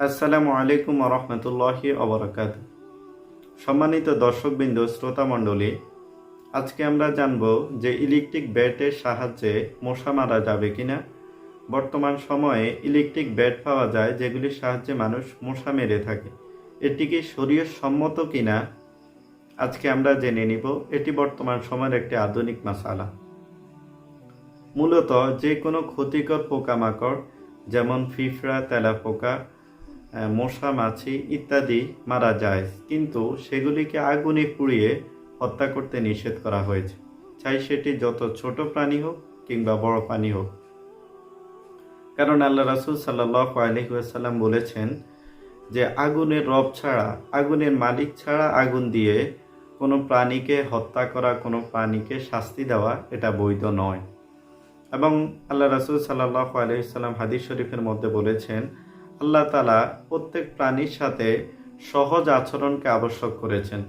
আসসালামু আলাইকুম রহমতুল্লাহি অবরাকাত সম্মানিত দর্শকবৃন্দ শ্রোতা মণ্ডলী আজকে আমরা জানব যে ইলেকট্রিক ব্যাটের সাহায্যে মশা মারা যাবে কিনা। বর্তমান সময়ে ইলেকট্রিক ব্যাট পাওয়া যায় যেগুলির সাহায্যে মানুষ মশা মেরে থাকে। এটি কি শরীর সম্মত কিনা? আজকে আমরা জেনে নিব। এটি বর্তমান সময়ের একটি আধুনিক মাসালা। মূলত যে কোনো ক্ষতিকর পোকামাকড় যেমন ফিফড়া তেলাপোকা আহ, মশা, মাছি ইত্যাদি মারা যায়। কিন্তু সেগুলিকে আগুনে পুড়িয়ে হত্যা করতে নিষেধ করা হয়েছে। চাই সেটি যত ছোট প্রাণী হোক কিংবা বড় প্রাণী হোক। কারণ আল্লাহ রাসুল সাল্লাহ আলহিহাসাল্লাম বলেছেন যে, আগুনের রব ছাড়া, আগুনের মালিক ছাড়া আগুন দিয়ে কোনো প্রাণীকে হত্যা করা, কোনো প্রাণীকে শাস্তি দেওয়া এটা বৈধ নয়। এবং আল্লাহ রাসুল সাল্লাহ আলহিসাল্লাম হাদিস শরীফের মধ্যে বলেছেন আল্লাহ তালা প্রত্যেক প্রাণীর সাথে সহজ আচরণকে আবশ্যক করেছেন।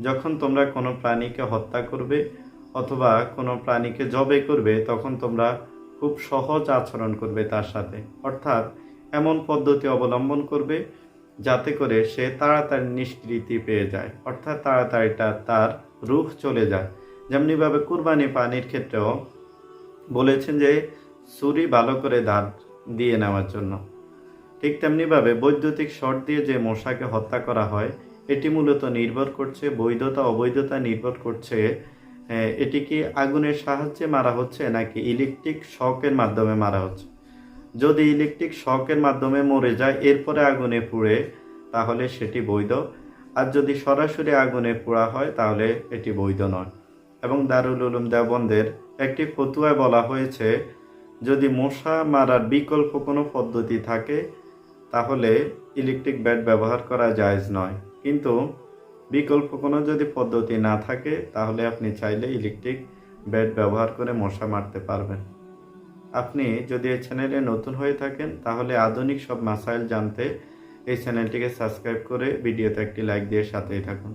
যখন তোমরা কোনো প্রাণীকে হত্যা করবে অথবা কোনো প্রাণীকে জবে করবে, তখন তোমরা খুব সহজ আচরণ করবে তার সাথে। অর্থাৎ এমন পদ্ধতি অবলম্বন করবে যাতে করে সে তাড়াতাড়ি নিষ্কৃতি পেয়ে যায়। অর্থাৎ তাড়াতাড়িটা তার রুখ চলে যায়। যেমনিভাবে কুরবানি পানির ক্ষেত্রেও বলেছেন যে, ছুরি ভালো করে দাঁত দিয়ে নেওয়ার জন্য। ঠিক তেমনিভাবে বৈদ্যুতিক শর্ট দিয়ে যে মশাকে হত্যা করা হয়, এটি মূলত নির্ভর করছে বৈধতা, অবৈধতা নির্ভর করছে এটি কি আগুনের সাহায্যে মারা হচ্ছে নাকি ইলেকট্রিক শকের মাধ্যমে মারা হচ্ছে? যদি ইলেকট্রিক শকের মাধ্যমে মরে যায়, এরপরে আগুনে পুড়ে, তাহলে সেটি বৈধ। আর যদি সরাসরি আগুনে পোড়া হয়, তাহলে এটি বৈধ নয়। এবং দারুল উলুম দেওবন্দের একটি ফতুয়ায় বলা হয়েছে, যদি মশা মারার বিকল্প কোনো পদ্ধতি থাকে তাহলে ইলেকট্রিক ব্যাট ব্যবহার করা জায়জ নয়। কিন্তু বিকল্প কোনো যদি পদ্ধতি না থাকে, তাহলে আপনি চাইলে ইলেকট্রিক ব্যাট ব্যবহার করে মশা মারতে পারবেন। আপনি যদি এই চ্যানেলে নতুন হয়ে থাকেন, তাহলে আধুনিক সব মাসাইল জানতে এই চ্যানেলটিকে সাবস্ক্রাইব করে ভিডিওতে একটি লাইক দিয়ে সাথেই থাকুন।